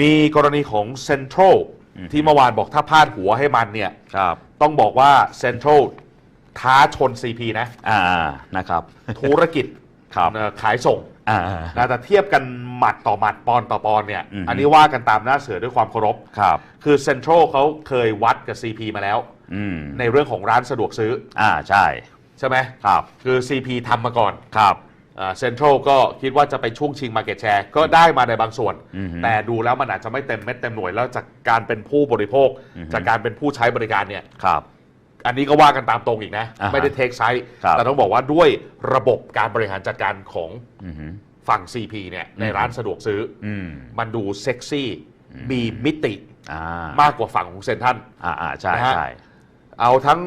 มีกรณีของเซ็นทรัลอืมที่เมื่อวานบอกถ้าพลาดหัวให้มันเนี่ยครับ ต้องบอกว่าเซ็นทรัลท้าชน CP นะอ่านะครับธุรกิจครับเอ่อขายส่งอ่านะแต่เทียบกันหมัดต่อหมัดปอนต่อปอนเนี่ยอืมอันนี้ว่ากันตามหน้าเสือด้วยความเคารพครับ คือเซ็นทรัลเขาเคยวัดกับ CP มาแล้วอืมในเรื่องของร้านสะดวกซื้อ อ่าใช่ ใช่ไหมครับ คือ CP ทำมาก่อนครับ เซ็นทรัลก็คิดว่าจะไปช่วงชิง Market Share ก็ได้มาในบางส่วน อือฮึแต่ดูแล้วมันอาจจะไม่เต็มเม็ดเต็มหน่วยแล้วจากการเป็นผู้บริโภค อือฮึ จากการเป็นผู้ใช้บริการเนี่ย ครับ อันนี้ก็ว่ากันตามตรงอีกนะ อ่าฮะไม่ได้เทคไซส์ครับ แต่ต้องบอกว่าด้วยระบบการบริหารจัดการของอืมฝั่ง CP เนี่ยในอืมร้านสะดวกซื้ออืม มันดูเซ็กซี่มีมิติอ่ามมากกว่าฝั่งของเซนทรัน อ่าอ่าใช่นะฮะ ใช่ เอาทั้ง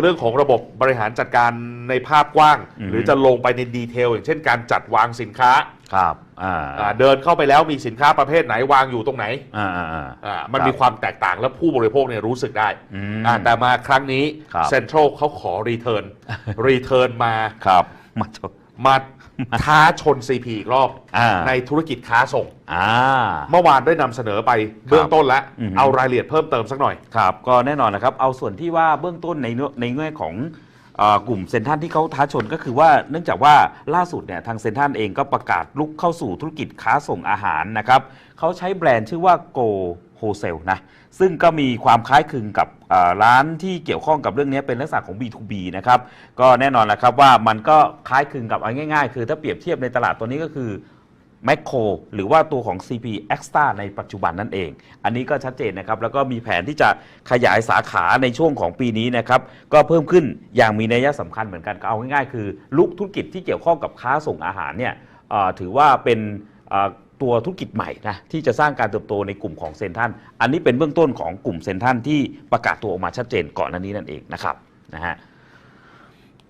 เรื่องของระบบบริหารจัดการในภาพกว้าง อือฮึ หรือจะลงไปในดีเทล อย่างเช่นการจัดวางสินค้าครับอ่าอ่าเดินเข้าไปแล้วมีสินค้าประเภทไหนวางอยู่ตรงไหนอ่าอ่าอ่า อ่ามันครับ มีความแตกต่างและผู้บริโภคเนี่ยรู้สึกได้อืม อ่าแต่มาครั้งนี้ครับ เซ็นทรัลเขาขอรีเทิร์นรีเทิร์นมา ครับมาจบ มา ท้าชน CP อีกรอบอ่า ในธุรกิจค้าส่ง อ่า เมื่อวานได้นำเสนอไปเบื้องต้นแล้ว อือฮึ เอารายละเอียดเพิ่มเติมสักหน่อย ครับก็แน่นอนนะครับ เอาส่วนที่ว่าเบื้องต้นในเนื้อในแง่ของเอ่อกลุ่มเซนทรันที่เขาท้าชนก็คือว่าเนื่องจากว่าล่าสุดเนี่ยทางเซนทรันเองก็ประกาศลุกเข้าสู่ธุรกิจค้าส่งอาหารนะครับเขาใช้แบรนด์ชื่อว่า Go Wholesale นะซึ่งก็มีความคล้ายคลึงกับร้านที่เกี่ยวข้องกับเรื่องนี้เป็นลักษณะของ B2B นะครับก็แน่นอนแหละครับว่ามันก็คล้ายคลึงกับเอาง่ายๆ คือถ้าเปรียบเทียบในตลาดตัวนี้ก็คือแมคโครหรือว่าตัวของ CP Extra ในปัจจุบันนั่นเอง อันนี้ก็ชัดเจนนะครับ แล้วก็มีแผนที่จะขยายสาขาในช่วงของปีนี้นะครับ ก็เพิ่มขึ้นอย่างมีนัยสำคัญเหมือนกันก็เอาง่ายๆ คือ ลุกธุรกิจที่เกี่ยวข้องกับค้าส่งอาหารเนี่ยถือว่าเป็น ตัวธุรกิจใหม่นะที่จะสร้างการเติบโตในกลุ่มของเซนทรันอันนี้เป็นเบื้องต้นของกลุ่มเซนทรันที่ประกาศตัวออกมาชัดเจนก่อนหน้านี้นั่นเองนะครับนะฮะ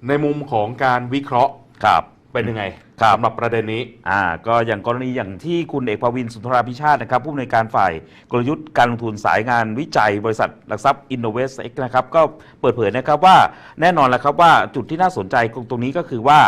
ในมุมของการวิเคราะห์ครับเป็นยังไงครับสำหรับประเด็นนี้อ่าก็อย่างกรณีอย่างที่คุณเอกภวินสุนทราพิชาตินะครับผู้อำนวยการฝ่ายกลยุทธ์การลงทุนสายงานวิจัย บริษัทหลักทรัพย์ Innovate X นะครับก็เปิดเผยนะครับว่าแน่นอนแล้วครับว่าจุดที่น่าสนใจตรงนี้ก็คือว่า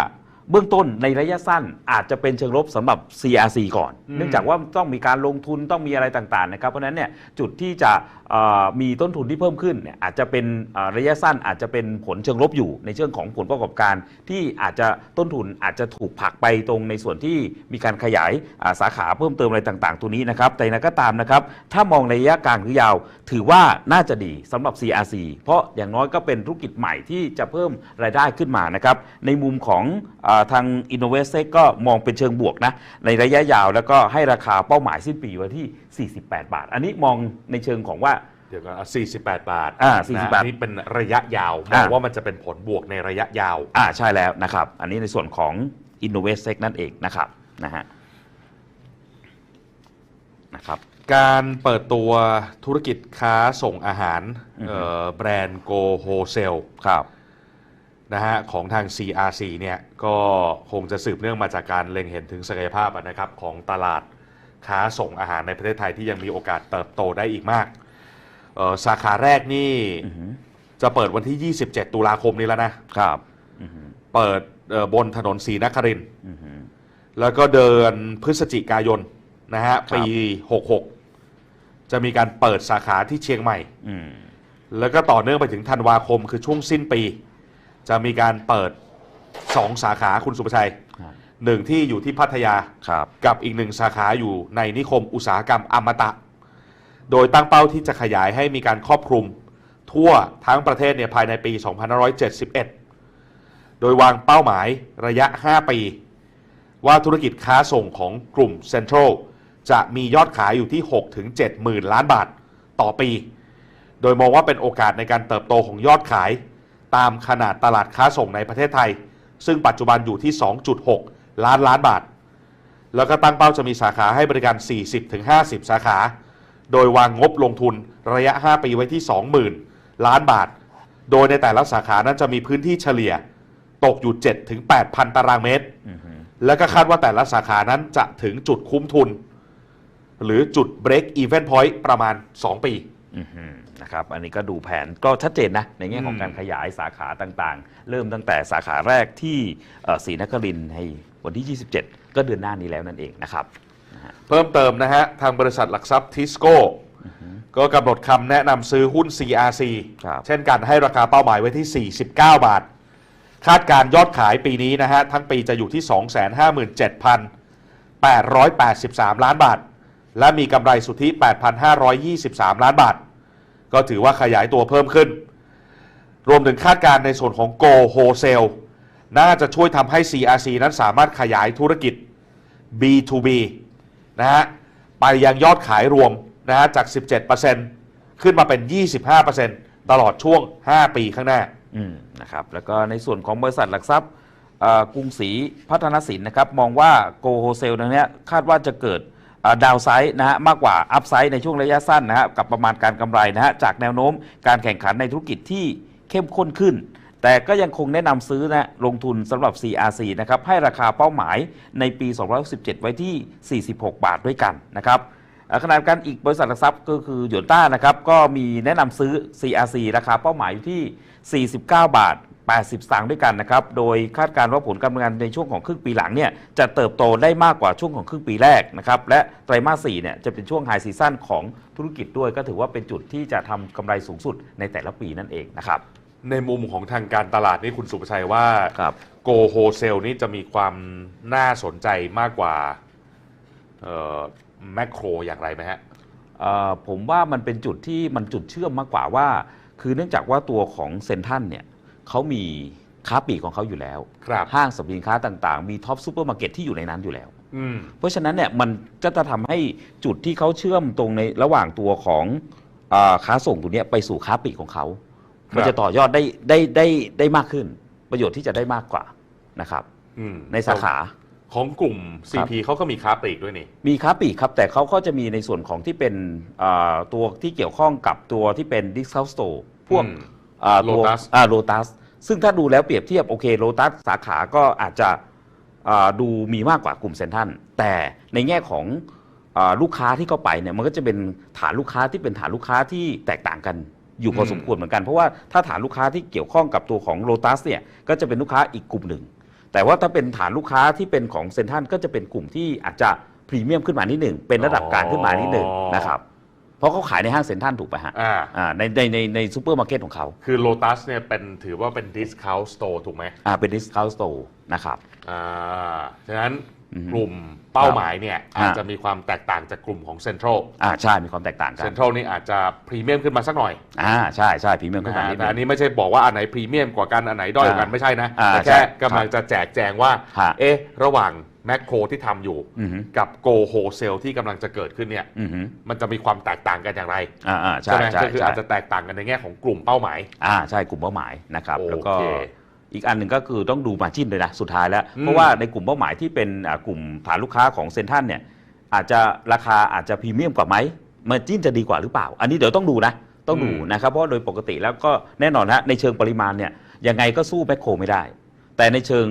เบื้องต้นในระยะสั้นอาจจะเป็นเชิงลบสำหรับ CRC ก่อน อืม เนื่องจากว่าต้องมีการลงทุนต้องมีอะไรต่างๆนะครับเพราะฉะนั้นเนี่ยจุดที่จะเอ่อมีต้นทุนที่เพิ่มขึ้นเนี่ยอาจจะเป็นเอ่อระยะสั้นอาจจะเป็นผลเชิงลบอยู่ ในเชิงของผลประกอบการ ที่อาจจะต้นทุนอาจจะถูกผลักไปตรงในส่วนที่มีการขยายอ่าสาขาเพิ่มเติมอะไรต่างๆ ตัวนี้นะครับแต่อย่างไรก็ตามนะครับถ้ามองในระยะกลางหรือยาว ถือว่าน่าจะดีสำหรับ CRC เพราะอย่างน้อยก็เป็นธุรกิจใหม่ที่จะเพิ่มรายได้ขึ้นมานะครับในมุมของอาทาง Innovate ก็มองเป็นเชิงบวกนะ ในระยะยาวแล้วก็ให้ราคาเป้าหมายสิ้นปีไว้ที่ 48 บาท อันนี้มองในเชิงของว่าเดี๋ยวกันอะ48 บาทอ่านะ48อันนี่เป็นระยะยาวมอ่าองว่ามันจะเป็นผลบวกในระยะยาว อ่าใช่แล้วนะครับ อันนี้ในส่วนของ Innovate Sec นั่นเองนะครับนะฮะนะครับการเปิดตัวธุรกิจค้าส่งอาหารอือฮึเอ่อแบรนด์ Go Wholesale ครับ นะฮะของทาง CRC เนี่ยก็คงจะสืบเนื่องมาจากการเล็งเห็นถึงศักยภาพอะนะครับของตลาดค้าส่งอาหารในประเทศไทยที่ยังมีโอกาสเติบโตได้อีกมากเอ่อสาขาแรกนี่อือหือจะเปิดวันที่ 27 ตุลาคมนี้แล้วนะครับอือหือเปิดเอ่อบนถนนศรีนครินทร์อือหือแล้วก็เดือนพฤศจิกายนนะฮะครับปี 66 จะมีการเปิดสาขาที่เชียงใหม่อืมแล้วก็ต่อเนื่องไปถึงธันวาคมคือช่วงสิ้นปี จะมีการเปิด2สาขาคุณสุประชัยครับหนึ่งที่อยู่ที่พัทยาครับกับอีกหนึ่งสาขาอยู่ในนิคมอุตสาหกรรมอมตะ โดยตั้งเป้าที่จะขยายให้มีการครอบคลุม ทั่วทั้งประเทศเนี่ยภายในปี 2571 โดยวางเป้าหมายระยะ 5 ปี ว่าธุรกิจค้าส่งของกลุ่มเซ็นทรัลจะมียอดขายอยู่ที่6ถึง7หมื่นล้านบาทต่อปี โดยมองว่าเป็นโอกาสในการเติบโตของยอดขาย ตามขนาดตลาดค้าส่งในประเทศไทย ซึ่งปัจจุบันอยู่ที่ 2.6 ล้านล้านบาท แล้วก็ตั้งเป้าจะมีสาขาให้บริการ 40-50 สาขา โดยวางงบลงทุนระยะ 5 ปีไว้ที่ 20,000 ล้านบาท โดยในแต่ละสาขานั้นจะมีพื้นที่เฉลี่ย ตกอยู่ 7-8,000 ตารางเมตรอือหือแล้วก็คาดว่าแต่ละสาขานั้นจะถึงจุดคุ้มทุน หรือจุด break even point ประมาณ 2 ปีอือหือ นะครับ อันนี้ก็ดูแผนก็ชัดเจนนะ ในแง่ของอืมการขยายสาขาต่างๆ เริ่มตั้งแต่สาขาแรกที่เอ่อศรีนครินทร์ในวันที่ 27 ก็เดือนหน้านี้แล้วนั่นเองนะครับ เพิ่มเติมนะฮะ ทางบริษัทหลักทรัพย์ทิสโก้ก็กำหนดคำแนะนำซื้อหุ้น CRC ครับเช่นกันให้ราคาเป้าหมายไว้ที่ 49 บาท คาดการยอดขายปีนี้นะฮะ ทั้งปีจะอยู่ที่ 257,883 ล้านบาท และมีกำไรสุทธิ 8,523 ล้านบาท ก็ถือว่าขยายตัวเพิ่มขึ้น รวมถึงคาดการณ์ในส่วนของ Go Wholesale น่าจะช่วยทำให้ CRC นั้นสามารถขยายธุรกิจ B2B นะฮะไปยังยอดขายรวมนะฮะจาก 17%ขึ้นมาเป็น 25%ตลอดช่วง 5 ปีข้างหน้าอืมนะครับแล้วก็ในส่วนของบริษัทหลักทรัพย์กรุงศรีพัฒนสินนะครับ มองว่าโกโฮเซลนั้นเนี้คาดว่าจะเกิด ดาวไซด์นะฮะมากกว่าอัพไซด์ในช่วงระยะสั้นนะฮะกับประมาณการกำไรนะฮะจากแนวโน้มการแข่งขันในธุรกิจที่เข้มข้นขึ้น แต่ก็ยังคงแนะนำซื้อนะลงทุนสำหรับ CRC นะครับให้ราคาเป้าหมายในปี 2017 ไว้ที่ 46 บาทด้วยกันนะครับอ่าขณะเดียวกันอีกบริษัทหลักทรัพย์ก็คือหยวนต้านะครับก็มีแนะนำซื้อ CRC ราคาเป้าหมายอยู่ที่ 49 บาท 80สตางค์ด้วยกันนะครับ โดยคาดการณ์ว่าผลการดำเนินงานในช่วงของครึ่งปีหลังเนี่ยจะเติบโตได้มากกว่าช่วงของครึ่งปีแรกนะครับ และไตรมาส4เนี่ยจะเป็นช่วงไฮซีซั่นของธุรกิจด้วยก็ถือว่าเป็นจุดที่จะทำกำไรสูงสุดในแต่ละปีนั่นเองนะครับในมุมของทางการตลาดนี่คุณสุภชัยว่าครับ Go Wholesale นี่จะมีความน่าสนใจมากกว่าแมคโครอย่างไรไหมฮะเอ่อผมว่ามันเป็นจุดที่มันจุดเชื่อมมากกว่าว่า คือเนื่องจากว่าตัวของเซนทรันเนี่ย เขามีค้าปลีกของเขาอยู่แล้ว ครับ ห้างสรรพสินค้าต่างๆ มีท็อปซูเปอร์มาร์เก็ตที่อยู่ในนั้นอยู่แล้ว อืม เพราะฉะนั้นเนี่ยมันก็จะทำให้จุดที่เขาเชื่อมตรงในระหว่างตัวของอาค้าส่งตัวเนี้ยไปสู่ค้าปลีกของเขา ครับ มันจะต่อยอดได้ได้ได้ได้มากขึ้น ประโยชน์ที่จะได้มากกว่านะครับ อืมในสาขา ของกลุ่ม CP เขาก็มีค้าปลีกด้วยนี่ มีค้าปลีกครับ แต่เขาก็จะมีในส่วนของที่เป็นอ่าตัวที่เกี่ยวข้องกับตัวที่เป็น discount store พวกอืม อ่าตัว Lotus อ่าโลตัสซึ่งถ้าดูแล้วเปรียบเทียบโอเคโลตัสสาขาก็อาจจะอ่าดูมีมากกว่ากลุ่มเซ็นทรัลแต่ในแง่ของอาลูกค้าที่เข้าไปเนี่ยมันก็จะเป็นฐานลูกค้าที่เป็นฐานลูกค้าที่แตกต่างกันอยู่พออืมสมควรเหมือนกันเพราะว่าถ้าฐานลูกค้าที่เกี่ยวข้องกับตัวของโลตัสเนี่ยก็จะเป็นลูกค้าอีกกลุ่มหนึ่ง แต่ว่าถ้าเป็นฐานลูกค้าที่เป็นของเซ็นทรัลก็จะเป็นกลุ่มที่อาจจะพรีเมียมขึ้นมานิดหนึ่งเป็นระดับกลางขึ้นมานิดหนึ่งนะครับ เพราะเขาขายในห้างเซ็นทรัลถูกไหมฮะอ่า อ่าในในในในซูเปอร์มาร์เก็ตของเขาคือ Lotus เนี่ยเป็นถือว่าเป็น discount store ถูกไหมอ่าเป็น discount store นะครับ อ่า ฉะนั้นอือฮึกลุ่มเป้าหมายเนี่ยครับอาจจะมีความแตกต่างจากกลุ่มของ Central อ่าใช่มีความแตกต่างกัน Central นี่อาจจะพรีเมียมขึ้นมาสักหน่อยอ่าใช่ใช่พรีเมียมขึ้นะนมาฮะนิดแต่นึอันง นี้ไม่ใช่บอกว่าอันไหนพรีเมียมกว่ากันอันไหนด้อยกว่ากันอ่าไม่ใช่นะอ่าแต่แค่ใช่กำลังจะแจกแจงว่า ฮะ เอ๊ะ ระหว่าง แมคโครที่ทำอยู่ อือฮึกับ Go Wholesale ที่กำลังจะเกิดขึ้นเนี่ย อือฮึมันจะมีความแตกต่างกันอย่างไรอ่าอ่าใช่ใช่ไหมใช่ก็คือใช่อาจจะแตกต่างกันในแง่ของกลุ่มเป้าหมาย อ่าใช่กลุ่มเป้าหมายนะครับโอเคแล้วก็อีกอันหนึ่งก็คือต้องดูมาจิ้นเลยนะสุดท้ายแล้ว อืม เพราะว่าในกลุ่มเป้าหมายที่เป็นอ่ากลุ่มฐานลูกค้าของเซ็นทรัลเนี่ยอาจจะราคาอาจจะพรีเมียมกว่าไหมมาจิ้นจะดีกว่าหรือเปล่า อันนี้เดี๋ยวต้องดูนะ ต้องดูอืมนะครับเพราะโดยปกติแล้วก็แน่นอนฮะในเชิงปริมาณเนี่ยยังไงก็สู้แมคโครไม่ได้ แต่ในเชิง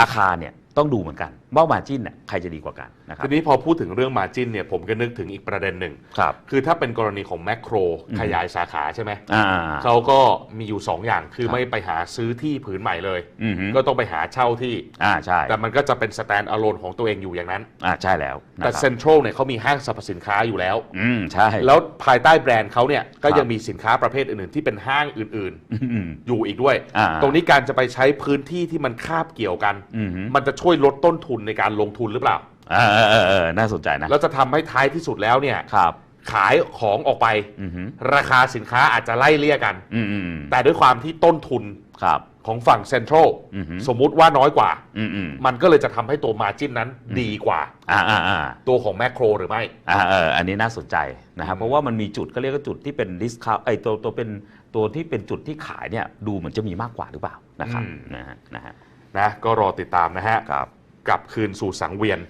ราคาเนี่ย ต้องดูเหมือนกัน ว่ามาจิ้นเนี่ยใครจะดีกว่ากันนะครับ ทีนี้พอพูดถึงเรื่องมาจินเนี่ยผมก็นึกถึงอีกประเด็นหนึ่ง ครับ คือถ้าเป็นกรณีของแมคโครอืม ขยายสาขาใช่ไหม อ่า เขาก็มีอยู่ 2 อย่างคือครับ ไม่ไปหาซื้อที่ผืนใหม่เลย อือฮึก็ต้องไปหาเช่าที่ อ่าใช่แต่มันก็จะเป็นสแตนด์อะโลนของตัวเองอยู่อย่างนั้น อ่าใช่แล้วนะแต่ครับเซ็นทรัลเนี่ยเขามีห้างสรรพสินค้าอยู่แล้ว อืมใช่ แล้วภายใต้แบรนด์เขาเนี่ยก็ครับยังมีสินค้าประเภทอื่นๆ ที่เป็นห้างอื่นอืม ๆ อยู่อีกด้วย อ่า ตรงนี้การจะไปใช้พื้นที่ที่มันคาบเกี่ยวกัน อือฮึมันจะช่วยลดต้นทุนในการลงทุนหรือเปล่าเออเออเออน่าสนใจนะแล้วจะทำให้ท้ายที่สุดแล้วเนี่ย ครับ ขายของออกไป อือฮึราคาสินค้าอาจจะไล่เลี่ยกัน อืมอืมอืมแต่ด้วยความที่ต้นทุนครับ ของฝั่งเซ็นทรัลอือฮึ สมมุติว่าน้อยกว่า อืมอืมมันก็เลยจะทำให้ตัวมาจิ้นนั้นดีกว่า อ่าอ่าอ่า ตัวของแมคโครหรือไม่ อ่าเอออันนี้น่าสนใจนะครับเพราะว่ามันมีจุดก็เรียกว่าจุดที่เป็นดิสคาไอตัวตัวเป็นตัวที่เป็นจุดที่ขายเนี่ยดูเหมือนจะมีมากกว่าหรือเปล่านะครับนะฮะนะฮะนะก็รอติดตามนะฮะ ครับ กลับคืนสู่สังเวียน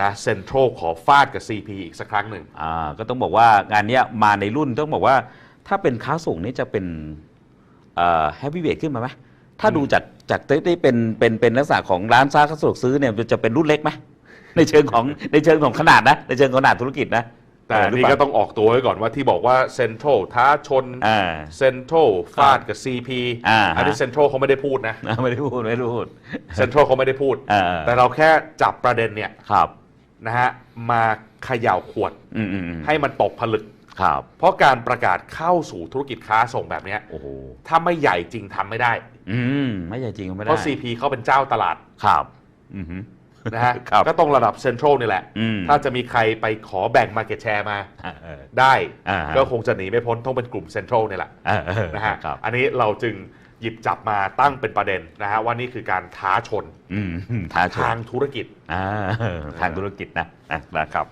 นะเซ็นทรัลขอฟาดกับ CP อีกสักครั้งหนึ่ง อ่าก็ต้องบอกว่างานเนี้ยมาในรุ่นต้องบอกว่า ถ้าเป็นค้าส่งนี่จะเป็นเอ่อแฮปปี้เวทขึ้นมาไหมถ้าดูจากจากที่เป็นเป็นเป็นลักษณะของร้านค้าสะดวกซื้อเนี่ยจะเป็นรุ่นเล็กไหมในเชิงของในเชิงของขนาดนะในเชิงของขนาดธุรกิจนะ แต่เหรือนี่เปก็ล่าต้องออกตัวไว้ก่อนว่าที่บอกว่าเซ็นทรัลท้าชนอ่า เซ็นทรัลฟาดกับ CP อ่าอันนี้เซ็นทรัลเขาไม่ได้พูดนะ ไม่ได้พูดไม่ได้พูด เซ็นทรัลเขาไม่ได้พูด อ่า แต่เราแค่จับประเด็นเนี่ยครับนะฮะมาเขย่าขวดอืมอืมอืมให้มันตกผลึก ครับเพราะการประกาศเข้าสู่ธุรกิจค้าส่งแบบเนี้ยโอ้โหถ้าไม่ใหญ่จริงทำไม่ได้ อืมไม่ใช่จริงก็ไม่เพได้ราะ CP เขาเป็นเจ้าตลาด ครับ อือฮึ นะฮะครับก็ต้องระดับเซ็นทรัลนี่แหละ อืม ถ้าจะมีใครไปขอแบ่งมาเก็ตแชร์มาเออ ได้ อ่าก็คงจะหนีไม่พ้นต้องเป็นกลุ่มเซ็นทรัลนี่แหละ เออเออนะฮะ ครับ อันนี้เราจึงหยิบจับมาตั้งเป็นประเด็นนะฮะว่านี่คือการท้าชนอืมท้าชนทางธุรกิจ อ่าทางธุรกิจนะนะนะครับ